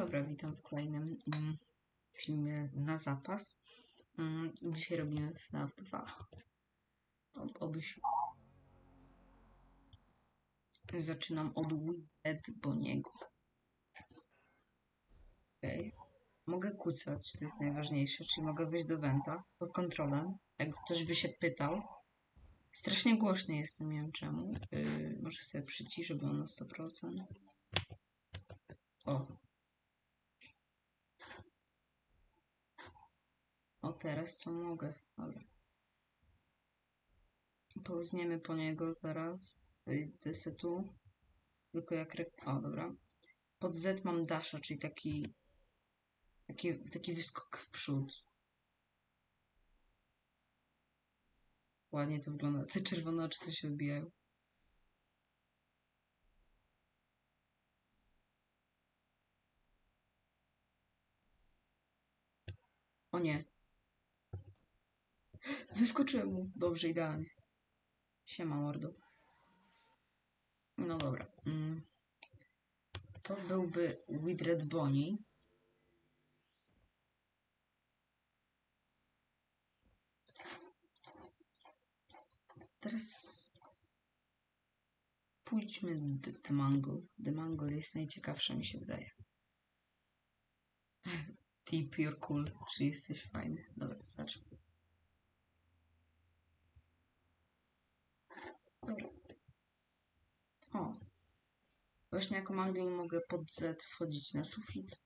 dobra, witam w kolejnym mm, filmie na zapas. Mm, dzisiaj robimy FNAF 2. Ob- Obyś... Zaczynam od Dead Boniego. Okej. Mogę kucać, to jest najważniejsze, czyli mogę wejść do Wenta pod kontrolą. Jak ktoś by się pytał. Strasznie głośny jestem, nie wiem czemu. Yy, może sobie przyciszę, bo na 100%. O, O, teraz to mogę. Dobra. Połzniemy po niego teraz. Wyjdę se tu. Tylko jak... Re... O, dobra. Pod Z mam dasha, czyli taki... Taki, taki wyskok w przód. Ładnie to wygląda. Te czerwone oczy co się odbijają. O nie. Wyskoczyłem mu. Dobrze, idealnie. Siema, mordo. No dobra. Mm. To byłby Widred Bonnie. Teraz pójdźmy do The Mangle. The Mangle jest najciekawsza, mi się wydaje. Ty pure cool, czy jesteś fajny. Dobra, zacznę. Dobra. O. Właśnie jako mangle mogę pod Z wchodzić na sufit.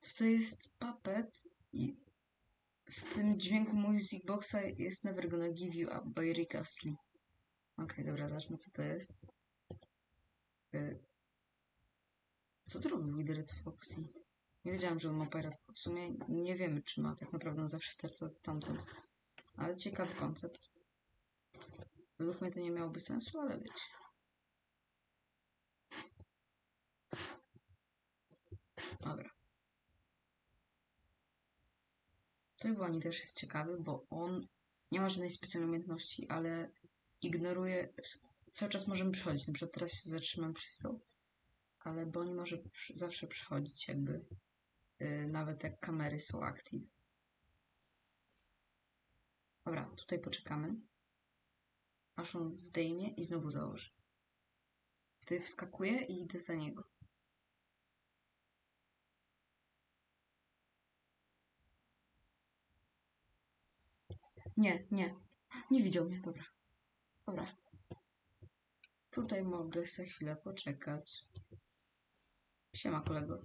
Tutaj jest puppet i w tym dźwięku Music Boxa jest Never Gonna Give You Up by Rick Astley. Okej, dobra, zobaczmy co to jest. Y, Co to robi Withered Foxy? Nie wiedziałam, że on ma piratów. W sumie nie wiemy, czy ma. Tak naprawdę on zawsze starta stamtąd. Ale ciekawy koncept. Według mnie to nie miałoby sensu, ale wiecie. Dobra. To Iwoni też jest ciekawy, bo on nie ma żadnej specjalnej umiejętności, ale ignoruje. Cały czas możemy przychodzić. Na przykład teraz się zatrzymam przed chwilą, ale Boni może zawsze przychodzić, jakby. Yy, nawet jak kamery są active. Dobra, tutaj poczekamy. Aż on zdejmie i znowu założy. Wtedy wskakuję i idę za niego. Nie, nie. Nie widział mnie, dobra. Dobra. Tutaj mogę sobie chwilę poczekać. Siema kolego.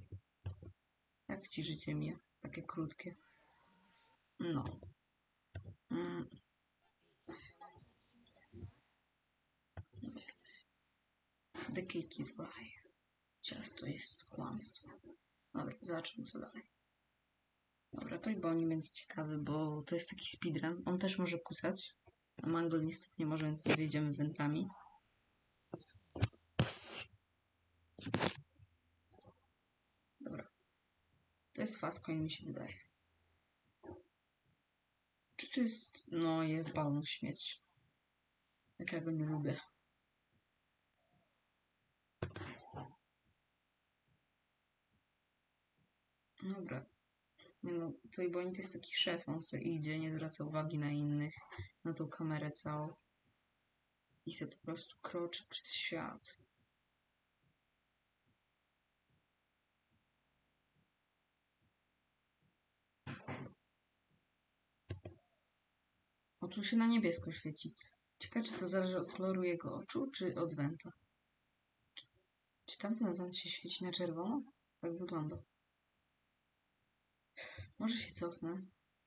Jak ci życie mija? Takie krótkie. No. Mm. Cake is lie. Ciasto jest kłamstwo. Dobra, zobaczmy co dalej. Dobra, to i Bonnie będzie ciekawy, bo to jest taki speedrun. On też może kusać. A Mangle niestety nie może, więc nie wyjdziemy wędrami. Dobra. To jest Fastcoin mi się wydaje. Czy to jest... No, jest balon śmieć. Jak ja go nie lubię. Dobra. Nie no, to to jest taki szef, on sobie idzie, nie zwraca uwagi na innych, na tą kamerę całą. I sobie po prostu kroczy przez świat. O, tu się na niebiesko świeci. Ciekawe, czy to zależy od koloru jego oczu, czy od węta. Czy, czy tamten węd się świeci na czerwono? Tak wygląda. Może się cofnę.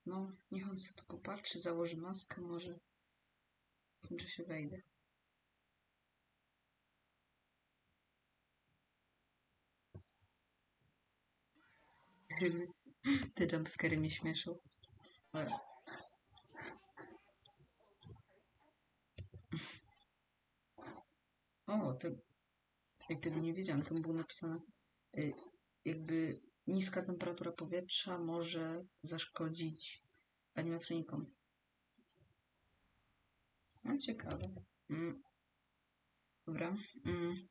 No, niech on sobie tu popatrzy, założy maskę, może. Może się wejdę. Te jumpscary mnie śmieszą. O, to... Jak tego nie wiedziałam, tam było napisane y, jakby niska temperatura powietrza może zaszkodzić animatronikom. No ciekawe. Mm. Dobra. Mm.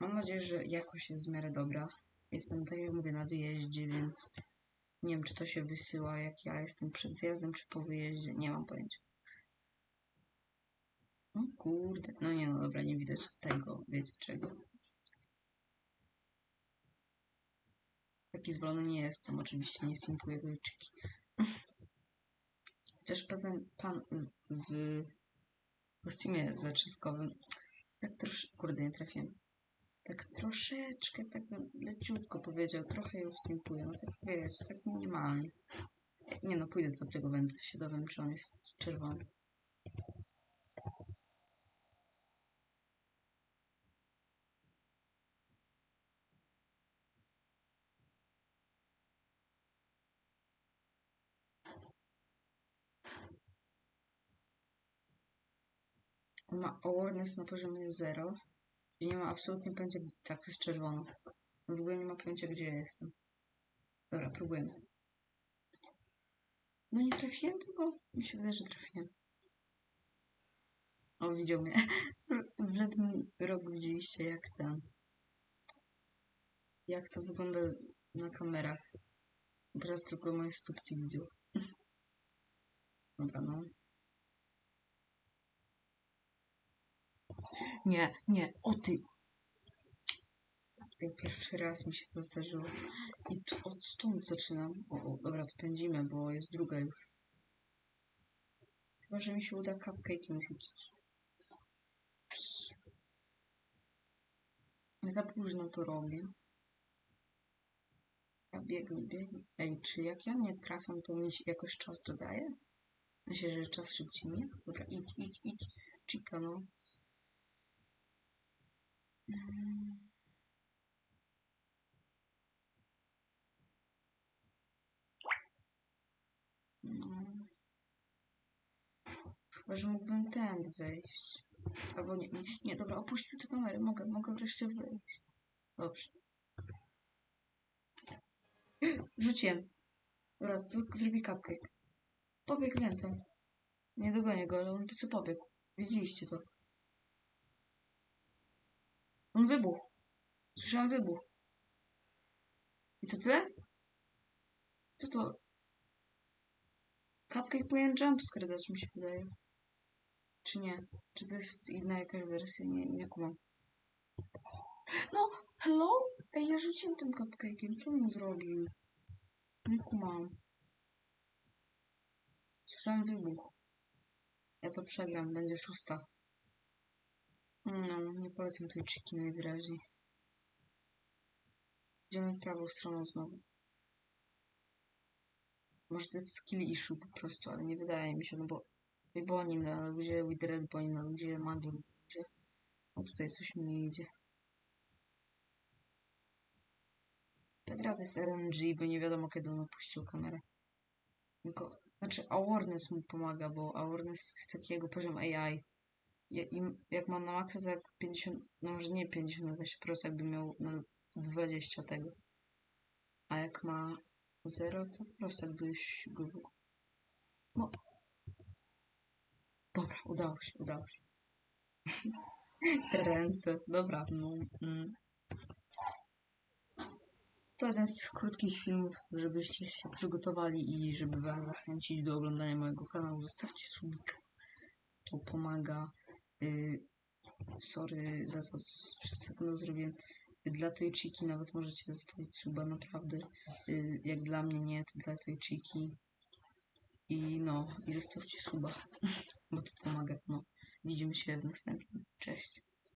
Mam nadzieję, że jakość jest w miarę dobra. Jestem, tak jak mówię, na wyjeździe, więc nie wiem, czy to się wysyła, jak ja jestem przed wyjazdem, czy po wyjeździe. Nie mam pojęcia. O kurde. No nie, no dobra, nie widać tego, wiecie czego. Taki zwolony nie jestem, oczywiście nie simpuję dojczyki. Chociaż pewien pan w kostiumie zaczeskowym tak trosz... Kurde, nie trafiłem. Tak troszeczkę, tak leciutko powiedział, trochę ją simpuję, no tak wiecie, tak minimalnie. Nie no, pójdę do tego wędra, się dowiem, czy on jest czerwony. Ma awareness na poziomie 0, gdzie nie ma absolutnie pojęcia, tak jest czerwono. On w ogóle nie ma pojęcia, gdzie ja jestem. Dobra, próbujemy. No nie trafiłem tego? Mi się wydaje, że trafiłem. O, widział mnie. W lewym rogu widzieliście, jak ten... Jak to wygląda na kamerach. Teraz tylko moje stópki widzą. Dobra, no. Nie, nie, o ty! Pierwszy raz mi się to zdarzyło. I tu od stąd zaczynam. O, dobra, to pędzimy, bo jest druga już. Chyba, że mi się uda cupcake'iem rzucić. Za późno to robię. A biegnij, biegnij. Ej, czy jak ja nie trafiam, to mi się jakoś czas dodaje? Myślę, że czas szybciej mija. Dobra, idź, idź, idź. Chica, no. Mm. Że mógłbym tędy wejść. Albo nie, nie, nie, dobra, opuścił tę kamerę. Mogę, mogę wreszcie wyjść. Dobrze. Rzuciłem. Dobra, co zrobi cupcake? Pobiegł wentem. Nie dogonię go, ale on co pobiegł. Widzieliście to. On wybuchł. Słyszałem wybuch. I to tyle? Co to? Cupcake powinien jumpscare dać, mi się wydaje. Czy nie? Czy to jest inna jakaś wersja? Nie, nie kumam. No, hello? Ej, ja rzuciłem tym cupcake'iem. Co mu zrobił? Nie kumam. Słyszałem wybuch. Ja to przegram, będzie szósta. No, nie polecam tej czyki najwyraźniej. Idziemy prawą stroną znowu. Może to jest skill issue po prostu, ale nie wydaje mi się, no bo Boni na ludzie, Withred Boni na ludzie, na ludzie. No tutaj coś mi nie idzie. Ta gra to jest RNG, bo nie wiadomo kiedy on opuścił kamerę. Tylko, znaczy awareness mu pomaga, bo awareness jest takiego poziom AI. Jak ma na maksa, jak 50, no może nie 50 na 20%, jakby miał na 20 tego. A jak ma 0, to po prostu jakbyś go... w- No. Dobra, udało się, udało się. Te ręce, dobra, no. Mm. To jeden z tych krótkich filmów, żebyście się przygotowali i żeby was zachęcić do oglądania mojego kanału. Zostawcie subika. To pomaga. Y, sorry za to, co przed sekundą zrobiłem. Dla tej chiki nawet możecie zostawić suba, naprawdę. Y, jak dla mnie nie, to dla tej chiki. I no, i zostawcie suba, bo to pomaga. No, widzimy się w następnym. Cześć.